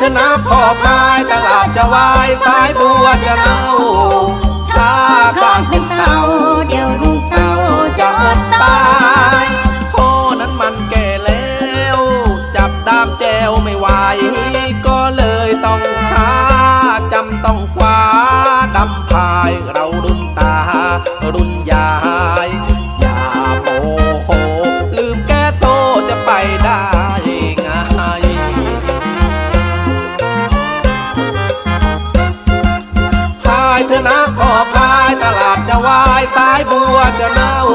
อนะพ่อพายตลาดจะวายสายบัวจะเน่าถ้าข้างเป็นเต่าเดี๋ยวลูกเต่าจะจะอดตาตายยพ่อนั้นมันแก่แล้ว จับดามแจวไม่ไหวก็เลยต้องช้าจำต้องคว้าดำพายเรารุ่นตารุ่นายเธอนะพ่อพายตลาดจะวายสายบัวจะนาว